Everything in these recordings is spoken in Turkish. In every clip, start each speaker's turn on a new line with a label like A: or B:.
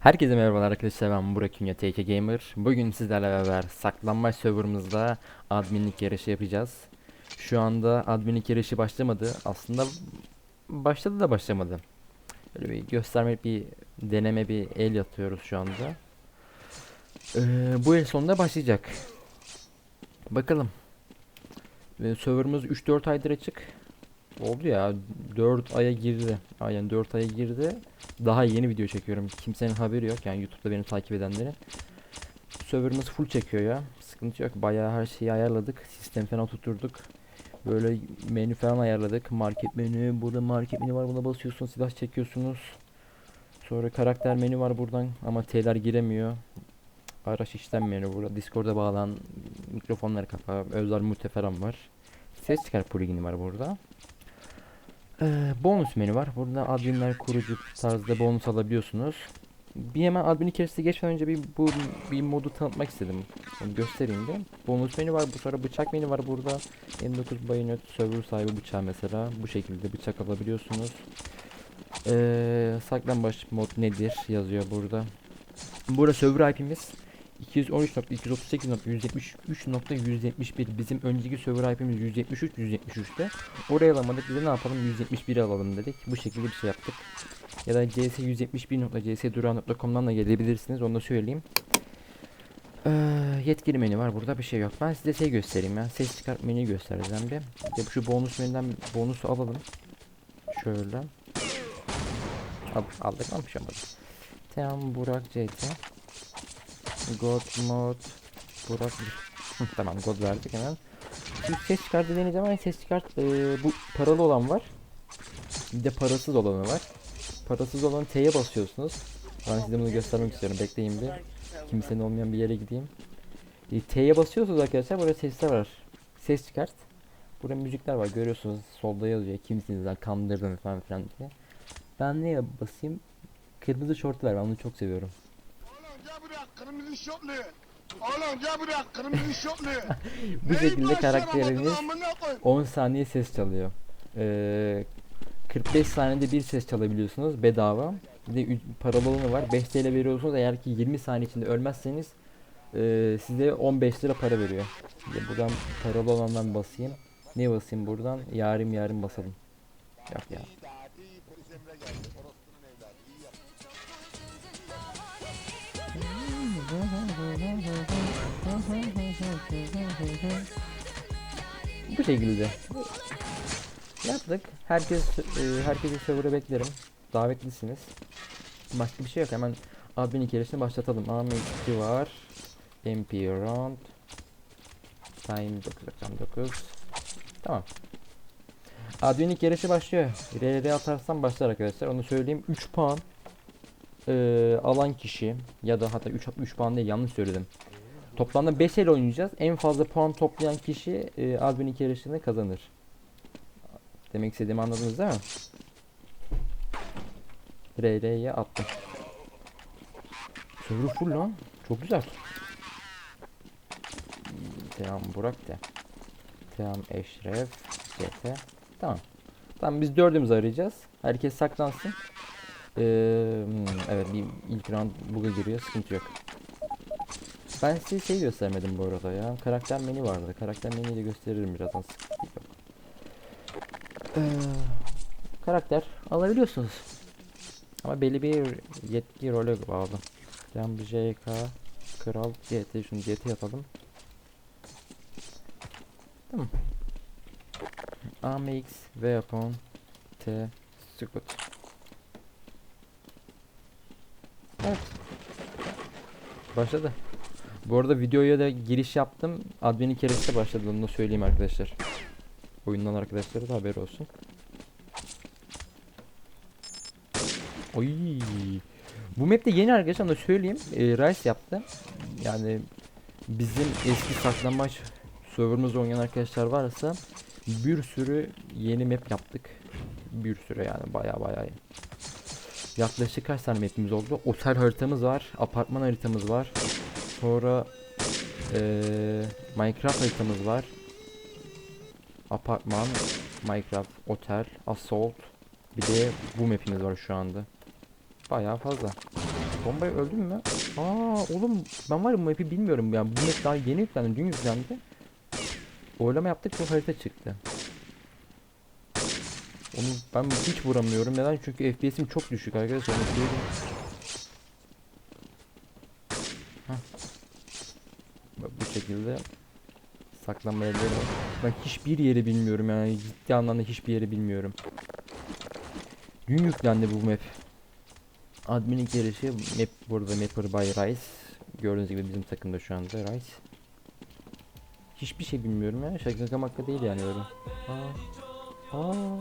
A: Herkese merhabalar arkadaşlar ben Burak Ünye TK Gamer. Bugün sizlerle beraber saklanmaç serverımızda adminlik yarışı yapacağız. Şu anda adminlik yarışı başlamadı. Aslında başladı da başlamadı. Böyle bir gösterme bir deneme bir el yatıyoruz şu anda. Ee, bu el sonunda başlayacak. Bakalım. Ee, serverımız 3-4 aydır açık. Oldu ya 4 aya girdi. Aynen 4 aya girdi. Daha yeni video çekiyorum. Kimsenin haberi yok. Yani YouTube'da beni takip edenlerin. Serverımız full çekiyor ya. Sıkıntı yok. Bayağı her şeyi ayarladık. Sistem falan tuturduk. Böyle menü falan ayarladık. Market menü. Burada market menü var. Buna basıyorsun. Silah çekiyorsunuz. Sonra karakter menü var buradan. Ama T'ler giremiyor. Araç işlem menü burada. Discord'a bağlan mikrofonları kapa. Özel mute falan var. Ses çıkar plugini var burada. Ee, bonus menü var. Burada adminler kurucu tarzda bonus alabiliyorsunuz. Bir hemen admin içerisine geçmeden önce bir bu bir modu tanıtmak istedim. Onu göstereyim de. Bonus menü var. Bu sonra bıçak menü var burada. M9 bayonet server sahibi bıçağı mesela. Bu şekilde bıçak alabiliyorsunuz. Ee, saklambaç mod nedir yazıyor burada. Burada server IP'miz 213.238.173.171 bizim önceki server IP'miz 173 173'te. Oraya alamadık. Biz de ne yapalım 171'i alalım dedik. Bu şekilde bir şey yaptık. Ya da cs171.csduran.com'dan da gelebilirsiniz. Onu da söyleyeyim. Ee, yetkili menü var. Burada bir şey yok. Ben size şey göstereyim ya. Ses çıkart menüyü göstereceğim bir. De şu bonus menüden bonusu alalım. Şöyle. Al, aldık olmadı. Tamam Burak CT. God mod Burak tamam God verdik hemen. Şimdi ses çıkart dediğiniz zaman ses çıkart e, bu paralı olan var. Bir de parasız olanı var. Parasız olan T'ye basıyorsunuz. Ben size bunu göstermek istiyorum. Bekleyin bir. Kimsenin olmayan bir yere gideyim. E, T'ye basıyorsunuz arkadaşlar. Burada sesler var. Ses çıkart. Burada müzikler var. Görüyorsunuz solda yazıyor. Kimsiniz lan kandırdın falan filan diye. Ben neye basayım? Kırmızı şortlu ver. Ben bunu çok seviyorum.
B: Kırmızı şortlu. Oğlum gel buraya kırmızı şortlu.
A: Bu şekilde
B: koy-
A: 10 saniye ses çalıyor. Ee, 45 saniyede bir ses çalabiliyorsunuz bedava. Bir de paralı olanı var. 5 TL veriyorsunuz. Eğer ki 20 saniye içinde ölmezseniz ee, size 15 lira para veriyor. De buradan paralı olandan basayım. Ne basayım buradan? Yarim yarim basalım. Yok ya. Bu şekilde. Yaptık. Herkes e, herkesi server'a beklerim. Davetlisiniz. Başka bir şey yok. Hemen admin hikayesini başlatalım. AM2 var. MP round. Time 999. Tamam. Admin hikayesi başlıyor. RD atarsam başlar arkadaşlar. Onu söyleyeyim. 3 puan e, alan kişi ya da hatta 3 3 puan değil yanlış söyledim. Toplamda 5 el oynayacağız. En fazla puan toplayan kişi e, admin yarışını kazanır. Demek istediğimi anladınız değil mi? RR'ye attım. Server full lan. Çok güzel. Tamam Burak de. Tamam Eşref. CT. Tamam. Tamam biz dördümüz arayacağız. Herkes saklansın. Ee, hmm, evet bir ilk round bug'a giriyor. Sıkıntı yok. Ben size şey göstermedim bu arada ya. Karakter menü vardı. Karakter menüyü de gösteririm birazdan. Ee, karakter alabiliyorsunuz. Ama belli bir yetki role bağlı. Can bir JK Kral GT şunu GT yapalım. Tamam. AMX Weapon T Scoot. Evet. Başladı. Bu arada videoya da giriş yaptım. Admin'in keresi de başladı onu da söyleyeyim arkadaşlar. Oyundan arkadaşlara da haber olsun. Oy. Bu map de yeni arkadaşlar da söyleyeyim. Ee, Rice yaptı. Yani bizim eski saklanmaç serverımızda oynayan arkadaşlar varsa bir sürü yeni map yaptık. Bir sürü yani baya baya. Yaklaşık kaç tane mapimiz oldu? Otel haritamız var, apartman haritamız var. Sonra eee, Minecraft haritamız var. Apartman, Minecraft, otel, assault. Bir de bu mapimiz var şu anda. Bayağı fazla. Bombayı öldün mü? Aa oğlum ben var ya bu map'i bilmiyorum yani bu map daha yeni yüklendi dün yüklendi. Oylama yaptık bu harita çıktı. Onu ben hiç vuramıyorum. Neden? Çünkü FPS'im çok düşük arkadaşlar. Onu söyleyeyim. Hah. Bak bu şekilde saklanma yerleri var. Ben hiçbir yeri bilmiyorum yani ciddi anlamda hiçbir yeri bilmiyorum. Dün yüklendi bu map. Admin yarışı map burada Mapper by Rice. Gördüğünüz gibi bizim takımda şu anda Rice. Hiçbir şey bilmiyorum ya. Şaka makka değil yani öyle. Aa. Aa.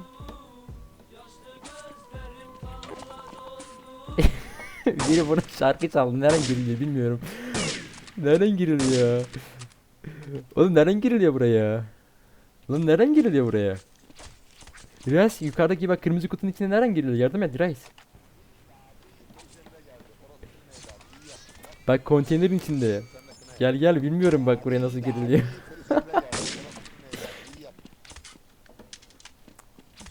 A: Biri buna şarkı çaldı. Nereden giriliyor bilmiyorum. Nereden giriliyor? Oğlum nereden giriliyor buraya? Oğlum nereden giriliyor buraya? Reis yukarıdaki bak kırmızı kutunun içine nereden giriliyor? Yardım et Reis. Bak konteynerin içinde. Gel gel bilmiyorum bak buraya nasıl giriliyor.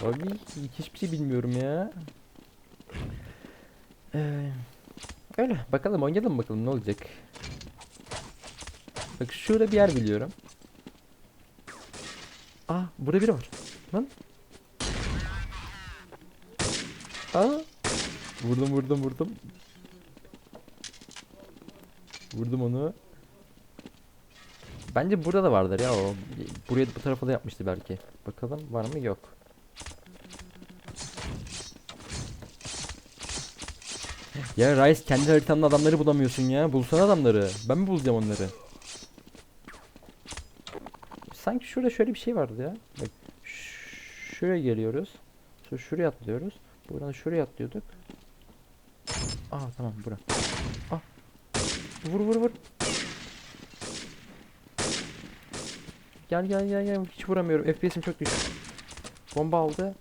A: Abi hiçbir şey bilmiyorum ya. Ee, öyle bakalım oynayalım bakalım ne olacak. Bak şurada bir yer biliyorum. Aa burada biri var. Lan. Aa. Vurdum vurdum vurdum. Vurdum onu. Bence burada da vardır ya o. Buraya bu tarafa da yapmıştı belki. Bakalım var mı yok. Ya Rice kendi haritanda adamları bulamıyorsun ya. Bulsana adamları. Ben mi bulacağım onları? Sanki şurada şöyle bir şey vardı ya. Bak şuraya geliyoruz. Sonra şuraya atlıyoruz. Buradan şuraya atlıyorduk. Aa tamam bura. Ah. Vur vur vur. Gel gel gel gel. Hiç vuramıyorum. FPS'im çok düşük. Bomba aldı.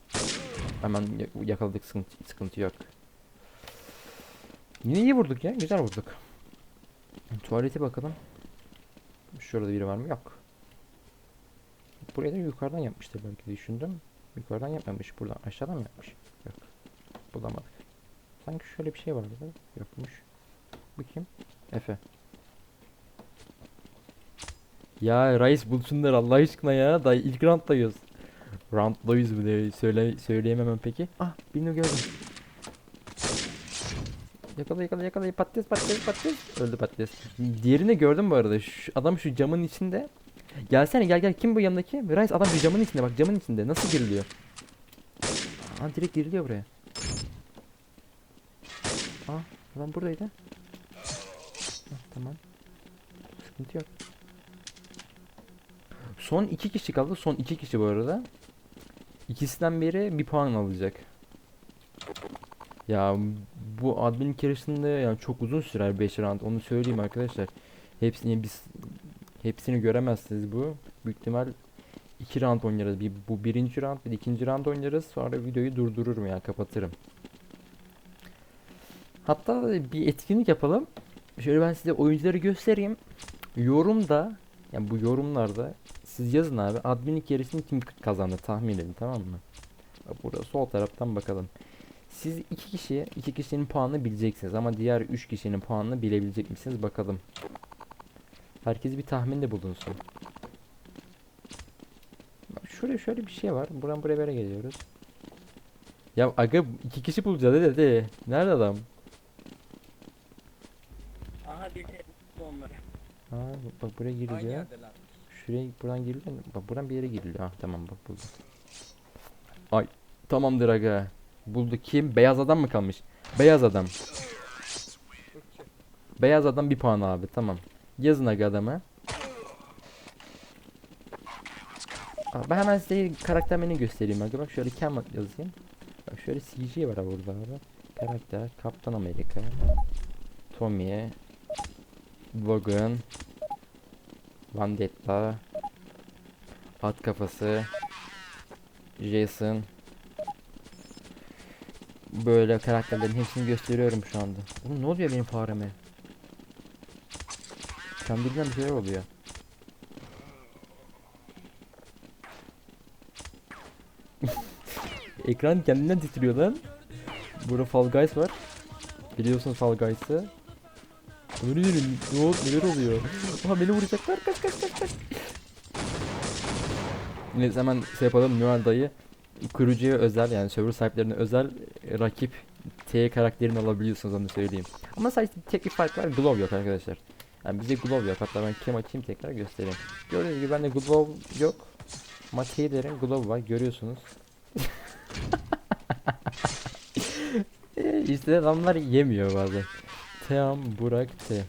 A: Hemen ya- yakaladık sıkıntı, sıkıntı yok. Yine iyi vurduk ya. Güzel vurduk. Tuvalete bakalım. Şurada biri var mı? Yok. Buraya da yukarıdan yapmıştır belki düşündüm. Yukarıdan yapmamış. Buradan aşağıdan mı yapmış? Yok. Bulamadık. Sanki şöyle bir şey vardı. Yokmuş. Bu kim? Efe. Ya Rice bulsunlar Allah aşkına ya. Daha ilk rounddayız. Rounddayız bu de söyle söyleyemem peki. Ah birini gördüm. Yakala yakala yakala patates patates patates. Öldü patates. Diğerini gördüm bu arada. Şu, adam şu camın içinde. Gelsene gel gel kim bu yanındaki? Rice adam şu camın içinde bak camın içinde. Nasıl giriliyor? Aa direkt giriliyor buraya. Aa adam buradaydı. Hah, tamam. Sıkıntı yok. Son iki kişi kaldı. Son iki kişi bu arada. İkisinden biri bir puan alacak. Ya bu admin yarışında yani çok uzun sürer 5 round onu söyleyeyim arkadaşlar. Hepsini biz hepsini göremezsiniz bu. Büyük ihtimal 2 round oynarız. Bir, bu birinci round bir ikinci round oynarız. Sonra videoyu durdururum ya kapatırım. Hatta bir etkinlik yapalım. Şöyle ben size oyuncuları göstereyim. Yorumda yani bu yorumlarda siz yazın abi adminlik yarışını kim kazandı tahmin edin tamam mı? Burada sol taraftan bakalım. Siz iki kişi, iki kişinin puanını bileceksiniz ama diğer üç kişinin puanını bilebilecek misiniz bakalım. Herkes bir tahminde bulunsun. Bak şuraya şöyle bir şey var. Buradan buraya böyle geliyoruz. Ya aga iki kişi bulacağız hadi hadi. Nerede adam?
C: Aha bir de onları.
A: Ha bak buraya
C: yerdeler.
A: Şuraya buradan giriliyor. Bak buradan bir yere giriliyor. Ah tamam bak buldum. Ay tamamdır aga. Buldu kim? Beyaz adam mı kalmış? Beyaz adam. Beyaz adam bir puan abi tamam. Yazın adamı. Aa, ben hemen size karakter menü göstereyim aga. Bak şöyle Kemal yazayım. Bak şöyle CG var burada abi. Karakter Kaptan Amerika. Tommy. Logan. Vendetta. At kafası. Jason. Böyle karakterlerin hepsini gösteriyorum şu anda. Oğlum ne oluyor benim fareme? Kendiliğinden bir şeyler oluyor. Ekran kendinden titriyor lan. Burada Fall Guys var. Biliyorsunuz Fall Guys'ı. Öyle dedim. Ne oldu? Neler oluyor? Aha beni vuracaklar. Kaç kaç kaç kaç. Yine hemen şey yapalım. Noel dayı kurucuya özel yani server sahiplerine özel rakip T karakterini alabiliyorsunuz onu söyleyeyim. Ama sadece tek bir fark var. Glove yok arkadaşlar. Yani bize glove yok. Hatta ben kim açayım tekrar göstereyim. Gördüğünüz gibi bende glove yok. Ama T'lerin glove var. Görüyorsunuz. işte adamlar yemiyor bazen. Team Burak T.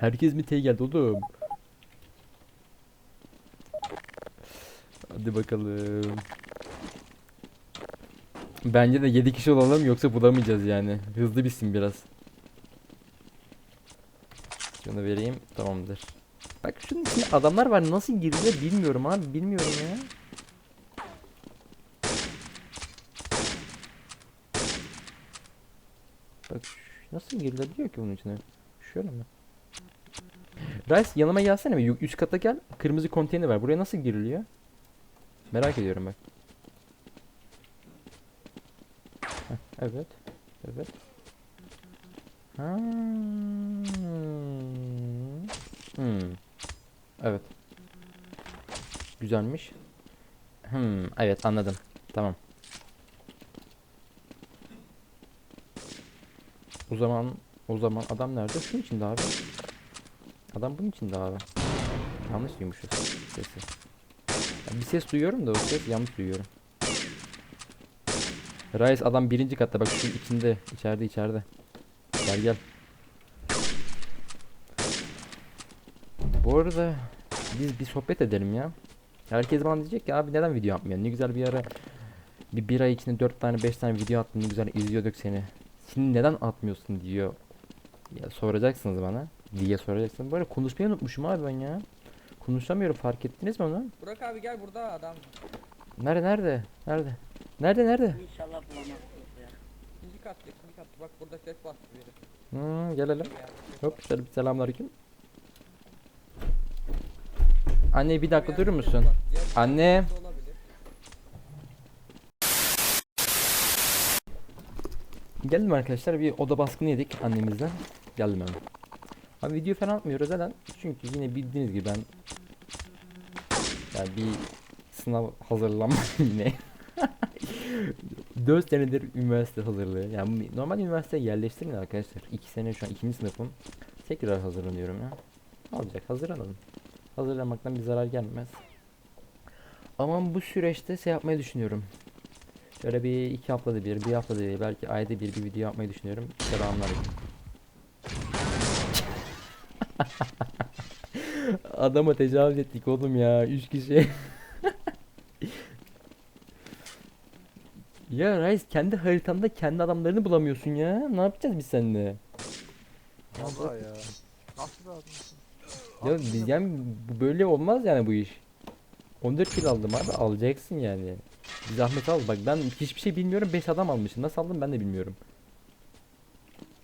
A: Herkes mi T geldi oğlum? Hadi bakalım. Bence de 7 kişi olalım yoksa bulamayacağız yani. Hızlı bitsin biraz. Şunu vereyim tamamdır. Bak şunun adamlar var nasıl girdiler bilmiyorum abi bilmiyorum ya. Bak nasıl girilebiliyor ki bunun içine? Şöyle mi? Rice yanıma gelsene mi? Üst kata gel. Kırmızı konteyner var. Buraya nasıl giriliyor? Merak ediyorum bak. Heh, evet. Evet. Hmm. Evet. Güzelmiş. Hmm, evet anladım. Tamam. O zaman o zaman adam nerede? Şunun içinde abi. Adam bunun içinde abi. Yanlış duymuşuz sesi. Ya bir ses duyuyorum da o ses yanlış duyuyorum. Rice adam birinci katta bak şu içinde içeride içeride. Gel gel. Bu arada biz bir sohbet edelim ya. Herkes bana diyecek ki abi neden video yapmıyorsun? Ne güzel bir ara bir, bir ay içinde 4 tane 5 tane video attın ne güzel izliyorduk seni. Şimdi neden atmıyorsun diyor. Ya soracaksınız bana diye soracaksınız. Böyle konuşmayı unutmuşum abi ben ya. Konuşamıyorum fark ettiniz mi onu?
D: Burak abi gel burada adam.
A: Nerede nerede? Nerede? Nerede nerede?
D: Katta ikinci katta bak burada ses bastı biri.
A: Hmm, gelelim.
D: Bir
A: Hop şöyle bir selamünaleyküm. Anne bir dakika
D: Bir
A: durur musun? Anne. Geldim arkadaşlar bir oda baskını yedik annemizden. Geldim hemen. Abi video falan atmıyoruz neden? Çünkü yine bildiğiniz gibi ben yani bir sınav hazırlanma yine. 4 senedir üniversite hazırlığı. Yani normal üniversiteye yerleştirin arkadaşlar. 2 sene şu an 2. sınıfım. Tekrar hazırlanıyorum ya. Ne olacak? Hazırlanalım. Hazırlanmaktan bir zarar gelmez. Ama bu süreçte şey yapmayı düşünüyorum. Böyle bir iki haftada bir, bir haftada bir, belki ayda bir bir video yapmayı düşünüyorum. Selamünaleyküm. Adama tecavüz ettik oğlum ya. Üç kişi. Ya Reis kendi haritanda kendi adamlarını bulamıyorsun ya. Ne yapacağız biz seninle?
B: Vallahi ya. Nasıl bir adamsın?
A: Ya biz yani bu böyle olmaz yani bu iş. 14 kill aldım abi alacaksın yani. Bir zahmet al bak ben hiçbir şey bilmiyorum 5 adam almışım nasıl aldım ben de bilmiyorum.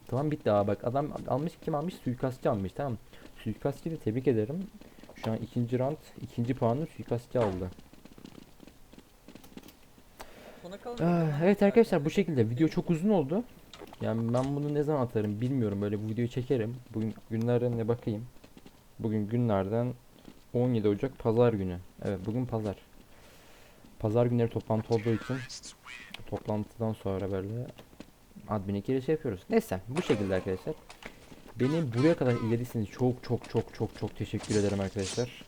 A: Tamam bitti abi bak adam almış kim almış suikastçı almış tamam. Suikastçıyı da tebrik ederim. Şu an ikinci round ikinci puanı suikastçı aldı.
D: Sona kalın.
A: Ah, evet arkadaşlar bu şekilde video çok uzun oldu. Yani ben bunu ne zaman atarım bilmiyorum böyle bu videoyu çekerim. Bugün günlerden ne bakayım. Bugün günlerden 17 Ocak pazar günü. Evet bugün pazar. Pazar günleri toplantı olduğu için toplantıdan sonra böyle admin'e giriş yapıyoruz. Neyse bu şekilde arkadaşlar. Beni buraya kadar izlediyseniz çok çok çok çok çok teşekkür ederim arkadaşlar.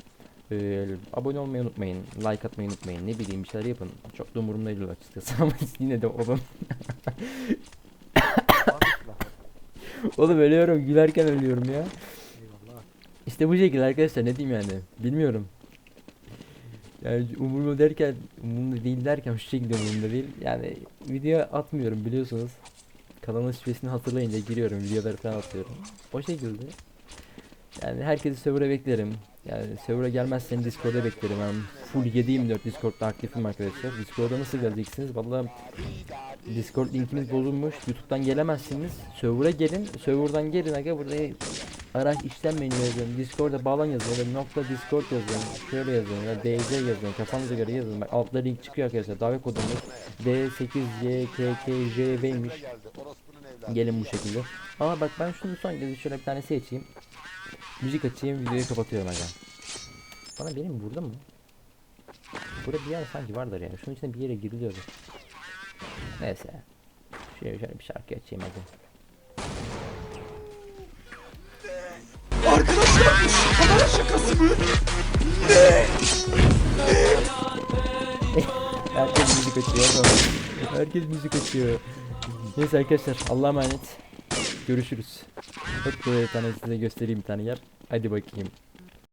A: Ee, abone olmayı unutmayın, like atmayı unutmayın, ne bileyim bir şeyler yapın. Çok da umurumda değil açıkçası ama yine de olun. Oğlum ölüyorum, gülerken ölüyorum ya.
B: Eyvallah.
A: İşte bu şekilde arkadaşlar ne diyeyim yani bilmiyorum. Yani umurumda derken umurumda değil derken şu şekilde umurumda değil. Yani video atmıyorum biliyorsunuz. Kanalın şifresini hatırlayınca giriyorum videoları falan atıyorum. O şekilde. Yani herkesi server'a beklerim. Yani server'a gelmezseniz Discord'a beklerim. Ben full 7/24 Discord'da aktifim arkadaşlar. Discord'a nasıl geleceksiniz? Vallahi Discord linkimiz bozulmuş. YouTube'dan gelemezsiniz. Server'a gelin. Server'dan gelin aga buraya araç işlem menü yazın. Discord'a bağlan yazın. Nokta Discord yazın. Şöyle yazın. Ya DC yazın. Kafanıza göre yazın. Bak altta link çıkıyor arkadaşlar. Davet kodumuz D8YKKJV'miş.
B: geldi. Orospunun evladı.
A: Gelin bu şekilde. Ama bak ben şunu son kez şöyle bir tane seçeyim. Müzik açayım videoyu kapatıyorum aga. Bana benim burada mı? Burada bir yer sanki vardır yani. Şunun içine bir yere giriliyordu. Neyse. Şöyle, şöyle bir şarkı açayım hadi. Herkes müzik açıyor. Herkes müzik açıyor. Neyse arkadaşlar Allah'a emanet. Görüşürüz. Hep böyle bir tane size göstereyim bir tane yer. Hadi bakayım.